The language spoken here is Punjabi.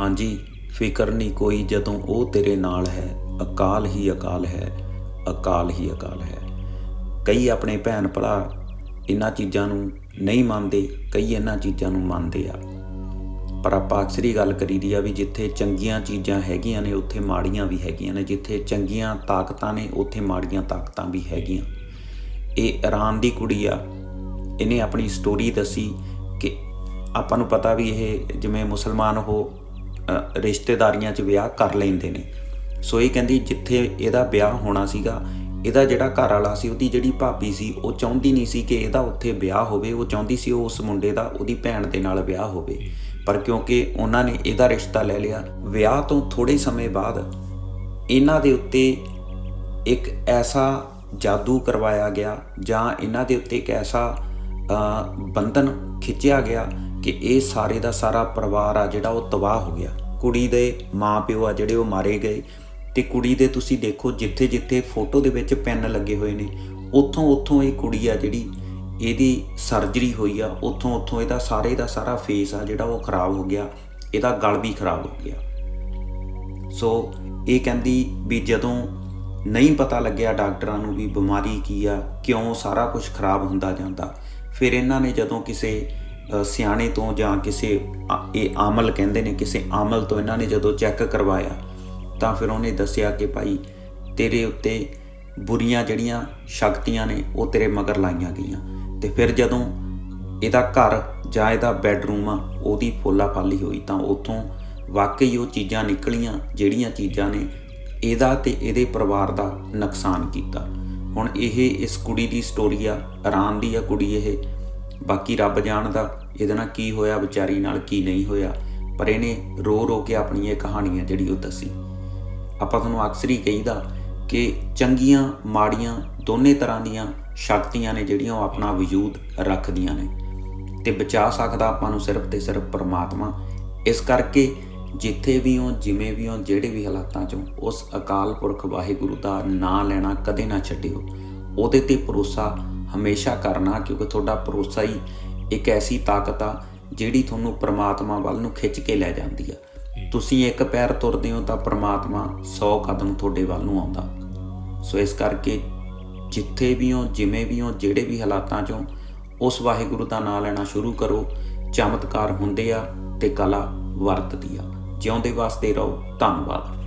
ਹਾਂਜੀ, ਫਿਕਰ ਨਹੀਂ ਕੋਈ ਜਦੋਂ ਉਹ ਤੇਰੇ ਨਾਲ ਹੈ। ਅਕਾਲ ਹੀ ਅਕਾਲ ਹੈ, ਅਕਾਲ ਹੀ ਅਕਾਲ ਹੈ। ਕਈ ਆਪਣੇ ਭੈਣ ਭਰਾ ਇਹਨਾਂ ਚੀਜ਼ਾਂ ਨੂੰ ਨਹੀਂ ਮੰਨਦੇ, ਕਈ ਇਹਨਾਂ ਚੀਜ਼ਾਂ ਨੂੰ ਮੰਨਦੇ ਆ। ਪਰ ਆਪਾਂ ਅਕਸਰੀ ਗੱਲ ਕਰੀਦੀ ਆ ਵੀ ਜਿੱਥੇ ਚੰਗੀਆਂ ਚੀਜ਼ਾਂ ਹੈਗੀਆਂ ਨੇ, ਉੱਥੇ ਮਾੜੀਆਂ ਵੀ ਹੈਗੀਆਂ ਨੇ। ਜਿੱਥੇ ਚੰਗੀਆਂ ਤਾਕਤਾਂ ਨੇ, ਉੱਥੇ ਮਾੜੀਆਂ ਤਾਕਤਾਂ ਵੀ ਹੈਗੀਆਂ। ਇਹ ਇਰਾਨ ਦੀ ਕੁੜੀ ਆ। ਇਹਨੇ ਆਪਣੀ ਸਟੋਰੀ ਦੱਸੀ ਕਿ ਆਪਾਂ ਨੂੰ ਪਤਾ ਵੀ ਇਹ ਜਿਵੇਂ ਮੁਸਲਮਾਨ ਹੋ ਰਿਸ਼ਤੇਦਾਰੀਆਂ 'ਚ ਵਿਆਹ ਕਰ ਲੈਂਦੇ ਨੇ। ਸੋ ਇਹ ਕਹਿੰਦੀ ਜਿੱਥੇ ਇਹਦਾ ਵਿਆਹ ਹੋਣਾ ਸੀਗਾ, ਇਹਦਾ ਜਿਹੜਾ ਘਰ ਵਾਲਾ ਸੀ, ਉਹਦੀ ਜਿਹੜੀ ਭਾਬੀ ਸੀ, ਉਹ ਚਾਹੁੰਦੀ ਨਹੀਂ ਸੀ ਕਿ ਇਹਦਾ ਉੱਥੇ ਵਿਆਹ ਹੋਵੇ। ਉਹ ਚਾਹੁੰਦੀ ਸੀ ਉਹ ਉਸ ਮੁੰਡੇ ਦਾ, ਉਹਦੀ ਭੈਣ ਦੇ ਨਾਲ ਵਿਆਹ ਹੋਵੇ। ਪਰ ਕਿਉਂਕਿ ਉਹਨਾਂ ਨੇ ਇਹਦਾ ਰਿਸ਼ਤਾ ਲੈ ਲਿਆ, ਵਿਆਹ ਤੋਂ ਥੋੜੇ ਸਮੇਂ ਬਾਅਦ ਇਹਨਾਂ ਦੇ ਉੱਤੇ ਇੱਕ ਐਸਾ ਜਾਦੂ ਕਰਵਾਇਆ ਗਿਆ, ਜਾਂ ਇਹਨਾਂ ਦੇ ਉੱਤੇ ਇੱਕ ਐਸਾ ਬੰਧਨ ਖਿੱਚਿਆ ਗਿਆ ਕਿ ਇਹ ਸਾਰੇ ਦਾ ਸਾਰਾ ਪਰਿਵਾਰ ਆ ਜਿਹੜਾ ਉਹ ਤਬਾਹ ਹੋ ਗਿਆ। ਕੁੜੀ ਦੇ ਮਾਪਿਓ ਆ ਜਿਹੜੇ ਉਹ ਮਾਰੇ ਗਏ ਤੇ ਕੁੜੀ ਦੇ ਤੁਸੀਂ ਦੇਖੋ ਜਿੱਥੇ ਜਿੱਥੇ ਫੋਟੋ ਦੇ ਵਿੱਚ ਪੈਨ ਲੱਗੇ ਹੋਏ ਨੇ, ਉੱਥੋਂ ਉੱਥੋਂ ਇਹ ਕੁੜੀ ਆ ਜਿਹੜੀ ਇਹਦੀ ਸਰਜਰੀ ਹੋਈ ਆ, ਉੱਥੋਂ ਉੱਥੋਂ ਇਹਦਾ ਸਾਰੇ ਦਾ ਸਾਰਾ ਫੇਸ ਆ ਜਿਹੜਾ ਉਹ ਖਰਾਬ ਹੋ ਗਿਆ, ਇਹਦਾ ਗਲ ਵੀ ਖਰਾਬ ਹੋ ਗਿਆ। ਸੋ ਇਹ ਕਹਿੰਦੀ ਵੀ ਜਦੋਂ ਨਹੀਂ ਪਤਾ ਲੱਗਿਆ ਡਾਕਟਰਾਂ ਨੂੰ ਵੀ ਬਿਮਾਰੀ ਕੀ ਆ, ਕਿਉਂ ਸਾਰਾ ਕੁਝ ਖਰਾਬ ਹੁੰਦਾ ਜਾਂਦਾ, ਫਿਰ ਇਹਨਾਂ ਨੇ ਜਦੋਂ ਕਿਸੇ ਸਿਆਣੇ ਤੋਂ ਜਾਂ ਕਿਸੇ ਇਹ ਆਮਲ ਕਹਿੰਦੇ ਨੇ, ਕਿਸੇ ਆਮਲ ਤੋਂ ਇਹਨਾਂ ਨੇ ਜਦੋਂ ਚੈੱਕ ਕਰਵਾਇਆ, ਤਾਂ ਫਿਰ ਉਹਨੇ ਦੱਸਿਆ ਕਿ ਭਾਈ ਤੇਰੇ ਉੱਤੇ ਬੁਰੀਆਂ ਜਿਹੜੀਆਂ ਸ਼ਕਤੀਆਂ ਨੇ, ਉਹ ਤੇਰੇ ਮਗਰ ਲਾਈਆਂ ਗਈਆਂ। ਤੇ ਫਿਰ ਜਦੋਂ ਇਹਦਾ ਘਰ ਜਾਂ ਇਹਦਾ ਬੈੱਡਰੂਮ ਆ, ਉਹਦੀ ਫੋਲਾ ਫਾਲੀ ਹੋਈ, ਤਾਂ ਉੱਥੋਂ ਵਾਕਈ ਉਹ ਚੀਜ਼ਾਂ ਨਿਕਲੀਆਂ, ਜਿਹੜੀਆਂ ਚੀਜ਼ਾਂ ਨੇ ਇਹਦਾ ਤੇ ਇਹਦੇ ਪਰਿਵਾਰ ਦਾ ਨੁਕਸਾਨ ਕੀਤਾ। ਹੁਣ ਇਹ ਇਸ ਕੁੜੀ ਦੀ ਸਟੋਰੀ ਆ ਇਰਾਨ ਦੀ ਆ ਕੁੜੀ ਇਹ। ਬਾਕੀ ਰੱਬ ਜਾਣਦਾ ਇਹਦੇ ਨਾਲ ਕੀ ਹੋਇਆ, ਵਿਚਾਰੀ ਨਾਲ ਕੀ ਨਹੀਂ ਹੋਇਆ। ਪਰ ਇਹਨੇ ਰੋ ਰੋ ਕੇ ਆਪਣੀ ਇਹ ਕਹਾਣੀ ਆ ਜਿਹੜੀ ਉਹ ਦੱਸੀ। ਆਪਾਂ ਤੁਹਾਨੂੰ ਅਕਸਰ ਹੀ ਕਹੀਦਾ ਕਿ ਚੰਗੀਆਂ, ਮਾੜੀਆਂ ਦੋਨੇ ਤਰ੍ਹਾਂ ਦੀਆਂ ਸ਼ਕਤੀਆਂ ਨੇ ਜਿਹੜੀਆਂ ਉਹ ਆਪਣਾ ਵਜੂਦ ਰੱਖਦੀਆਂ ਨੇ। ਤੇ ਬਚਾ ਸਕਦਾ ਆਪਾਂ ਨੂੰ ਸਿਰਫ ਤੇ ਸਿਰਫ ਪਰਮਾਤਮਾ। ਇਸ ਕਰਕੇ ਜਿੱਥੇ ਵੀ ਹੋ ਜਿਵੇਂ ਵੀ ਹੋ ਜਿਹੜੇ ਵੀ ਹਾਲਾਤਾਂ ਚੋਂ ਉਸ ਅਕਾਲ ਪੁਰਖ ਵਾਹਿਗੁਰੂ ਦਾ ਨਾਮ ਲੈਣਾ ਕਦੇ ਨਾ ਛੱਡਿਓ। ਉਹਦੇ ਤੇ ਭਰੋਸਾ ਹਮੇਸ਼ਾ ਕਰਨਾ ਕਿਉਂਕਿ ਤੁਹਾਡਾ ਭਰੋਸਾ ਹੀ ਇੱਕ ਐਸੀ ਤਾਕਤ ਆ ਜਿਹੜੀ ਤੁਹਾਨੂੰ ਪਰਮਾਤਮਾ ਵੱਲ ਨੂੰ ਖਿੱਚ ਕੇ ਲੈ ਜਾਂਦੀ ਆ। ਤੁਸੀਂ ਇੱਕ ਪੈਰ ਤੁਰਦੇ ਹੋ ਤਾਂ ਪ੍ਰਮਾਤਮਾ 100 ਕਦਮ ਤੁਹਾਡੇ ਵੱਲ ਨੂੰ ਆਉਂਦਾ। ਸੋ ਇਸ ਕਰਕੇ ਜਿੱਥੇ ਵੀ ਹੋ ਜਿਵੇਂ ਵੀ ਹੋ ਜਿਹੜੇ ਵੀ ਹਾਲਾਤਾਂ 'ਚੋਂ ਉਸ ਵਾਹਿਗੁਰੂ ਦਾ ਨਾਮ ਲੈਣਾ ਸ਼ੁਰੂ ਕਰੋ। ਚਮਤਕਾਰ ਹੁੰਦੇ ਆ ਤੇ ਕਲਾ ਵਰਤਦੀ ਆ। ਜਿਉਂਦੇ ਵਾਸਤੇ ਰਹੋ। ਧੰਨਵਾਦ।